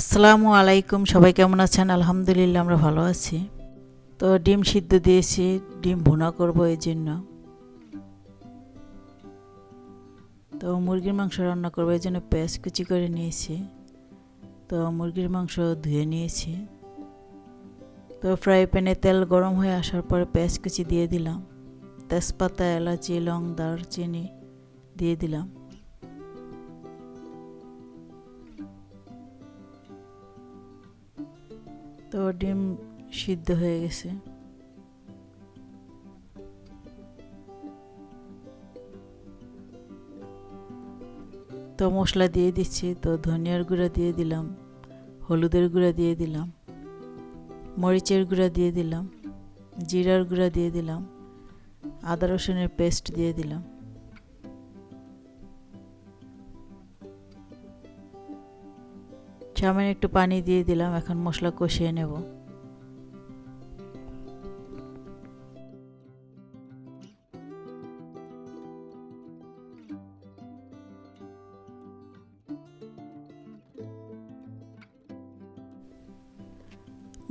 আসসালামু আলাইকুম, সবাই কেমন আছেন? আলহামদুলিল্লাহ, আমরা ভালো আছি। তো ডিম সিদ্ধ দিয়েছি, ডিম ভুনা করব এই জন্য। তো মুরগির মাংস রান্না করব, এই জন্য পেঁয়াজ কুচি করে নিয়েছি। তো মুরগির মাংস ধুয়ে নিয়েছি। তো ফ্রাই প্যানে তেল গরম হয়ে আসার পরে পেঁয়াজ কুচি দিয়ে দিলাম। তেজপাতা, এলাচি, লং দারচিনি দিয়ে দিলাম। তো ডিম সিদ্ধ হয়ে গেছে। তো মশলা দিয়ে দিচ্ছি, তো ধনিয়ার গুঁড়া দিয়ে দিলাম, হলুদের গুঁড়া দিয়ে দিলাম, মরিচের গুঁড়া দিয়ে দিলাম, জিরার গুঁড়া দিয়ে দিলাম, আদা রসুনের পেস্ট দিয়ে দিলাম। সামান্য একটু পানি দিয়ে দিলাম, এখন মশলা কষিয়ে নেব।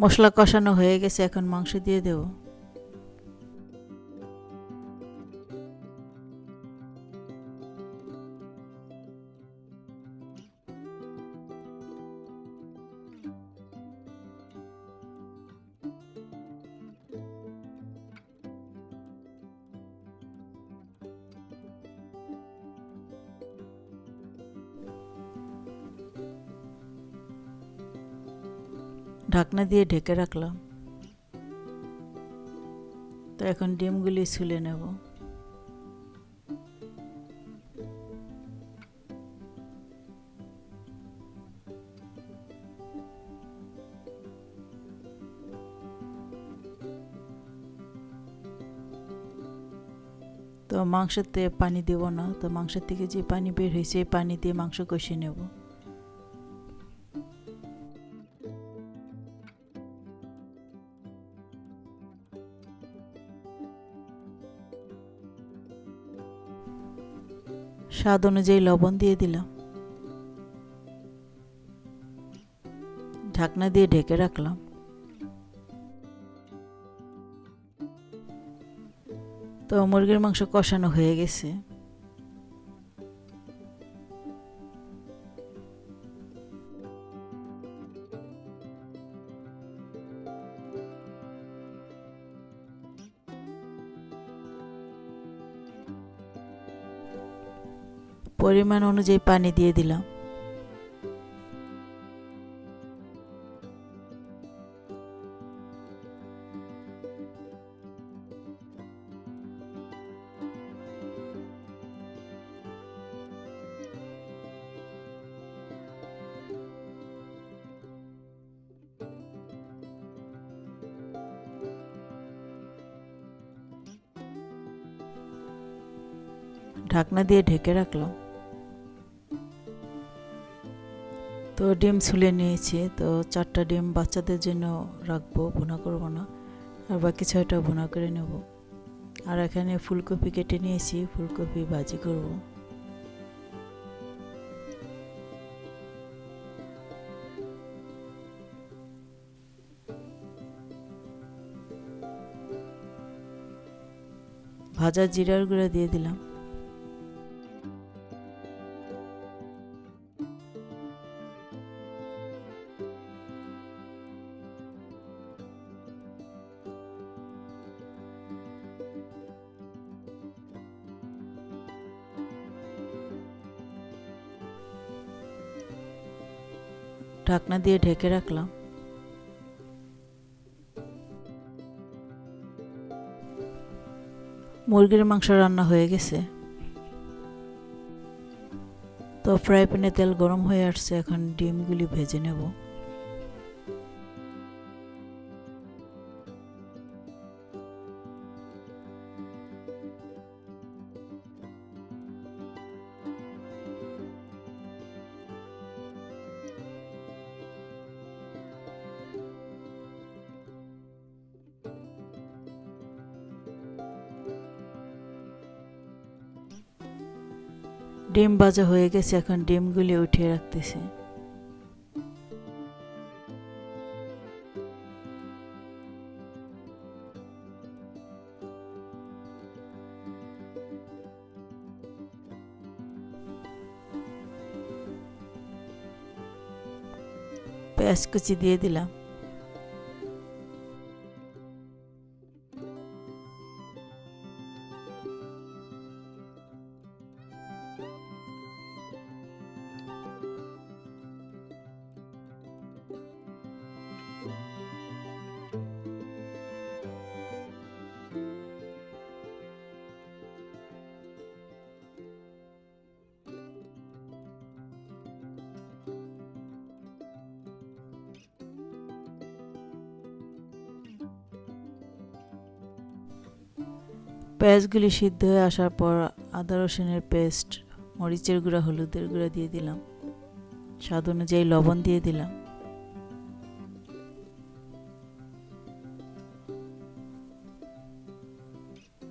মশলা কষানো হয়ে গেছে, এখন মাংস দিয়ে দেব। ঢাকনা দিয়ে ঢেকে রাখলাম। তো এখন ডিমগুলি ছুলে নেব। তো মাংসতে পানি দেব না, তো মাংসের থেকে যে পানি বের হয়েছে পানি দিয়ে মাংস কষিয়ে নেব। স্বাদ অনুযায়ী লবণ দিয়ে দিলাম ঢাকনা দিয়ে ঢেকে রাখলাম। তো মুরগির মাংস কষানো হয়ে গেছে। পরিমাণ অনুযায়ী পানি দিয়ে দিলাম। ঢাকনা দিয়ে ঢেকে রাখলাম। তো ডিম ছুলে নিয়েছি, তো চারটা ডিম বাচ্চাদের জন্য রাখব, ভুনা করব না। আর বাকি ছয়টা ভুনা করে নেব। আর এখানে ফুলকপি কেটে নিয়েছি, ফুলকপি ভাজি করব। ভাজা জিরার গুঁড়া দিয়ে দিলাম। ঢাকনা দিয়ে ঢেকে রাখলাম। মুরগির মাংস রান্না হয়ে গেছে। তো ফ্রাই প্যানে তেল গরম হয়ে আসছে, এখন ডিমগুলি ভেজে নেব। ডিম বাজা হয়ে গেছে এখন ডিমগুলি উঠিয়ে রাখতেছে। পেঁয়াজ কুচি দিয়ে দিলাম। পেঁয়াজগুলি সিদ্ধ হয়ে আসার পর আদা, রসুনের পেস্ট, মরিচের গুঁড়া, হলুদের গুঁড়া দিয়ে দিলাম। স্বাদ অনুযায়ী লবণ দিয়ে দিলাম।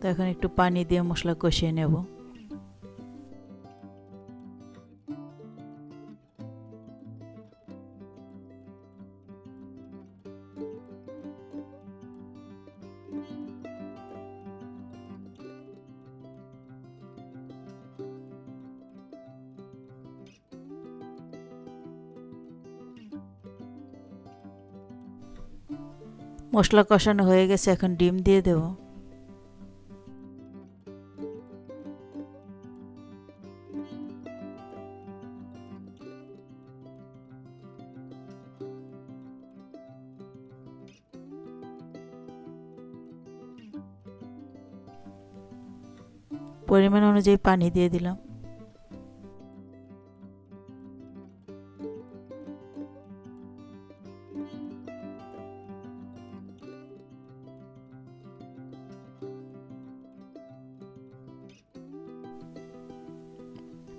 তো এখন একটু পানি দিয়ে মশলা কষিয়ে নেব। মশলা কষানো হয়ে গেছে এখন ডিম দিয়ে দেব। পরিমাণ অনুযায়ী পানি দিয়ে দিলাম।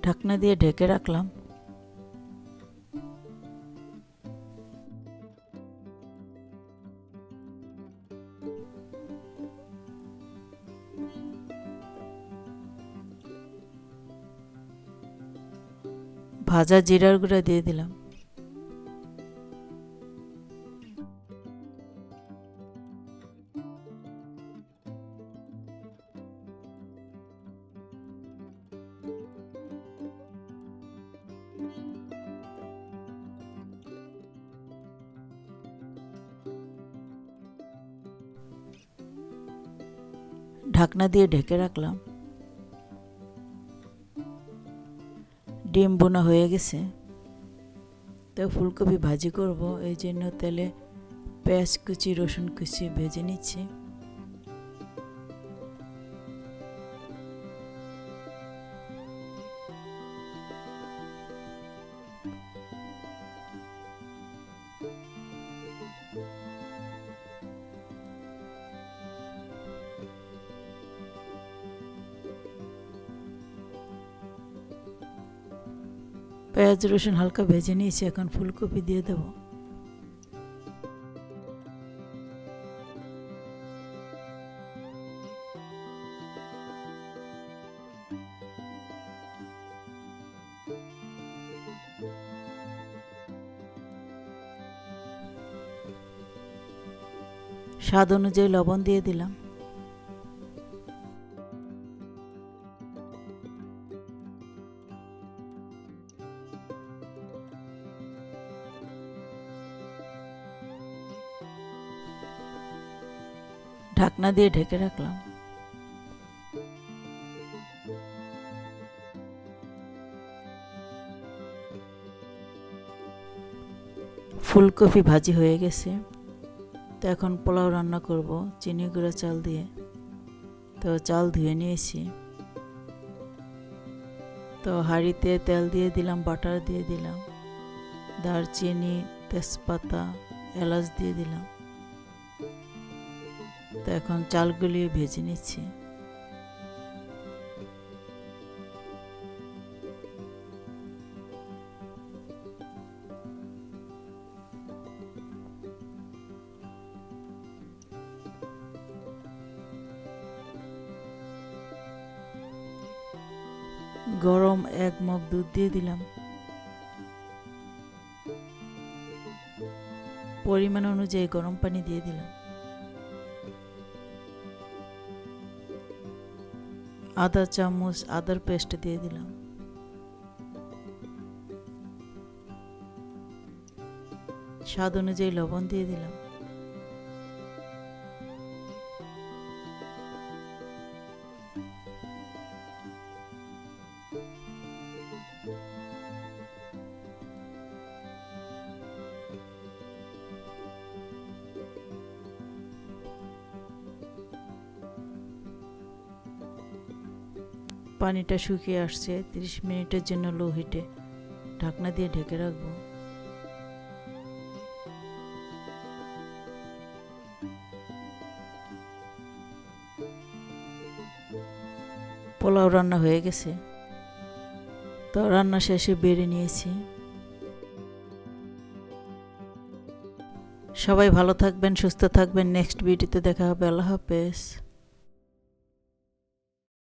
ঢাকনা দিয়ে ঢেকে রাখলাম। ভাজা জিরার গুঁড়া দিয়ে দিলাম। ঢাকনা দিয়ে ঢেকে রাখলাম। ডিম বোনা হয়ে গেছে। তো ফুলকপি ভাজি করব। এই জন্য তেলে পেঁয়াজ কুচি, রসুন কুচি ভেজে নিচ্ছি। পেঁয়াজ রসুন হালকা ভেজে নিয়েছি এখন ফুলকপি দিয়ে দেব। স্বাদ অনুযায়ী লবণ দিয়ে দিলাম। ঢাকনা দিয়ে ঢেকে রাখলাম। ফুলকপি ভাজি হয়ে গেছে। তো এখন পোলাও রান্না করব, চিনি গুঁড়া চাল দিয়ে। তো চাল ধুয়ে নিয়েছি। তো হাঁড়িতে তেল দিয়ে দিলাম, বাটার দিয়ে দিলাম। দারচিনি, তেজপাতা, এলাচ দিয়ে দিলাম। তো এখন চালগুলি ভেজে নিচ্ছি। গরম এক মগ দুধ দিয়ে দিলাম। পরিমাণ অনুযায়ী গরম পানি দিয়ে দিলাম। আদা চামচ আদার পেস্ট দিয়ে দিলাম। স্বাদ অনুযায়ী লবণ দিয়ে দিলাম। পানিটা শুকিয়ে আসছে, তিরিশ মিনিটের জন্য লো হিটে ঢাকনা দিয়ে ঢেকে রাখব। পোলাও রান্না হয়ে গেছে। তো রান্না শেষে বেড়ে নিয়েছি। সবাই ভালো থাকবেন, সুস্থ থাকবেন। নেক্সট ভিডিওতে দেখা হবে। আল্লাহ হাফেজ।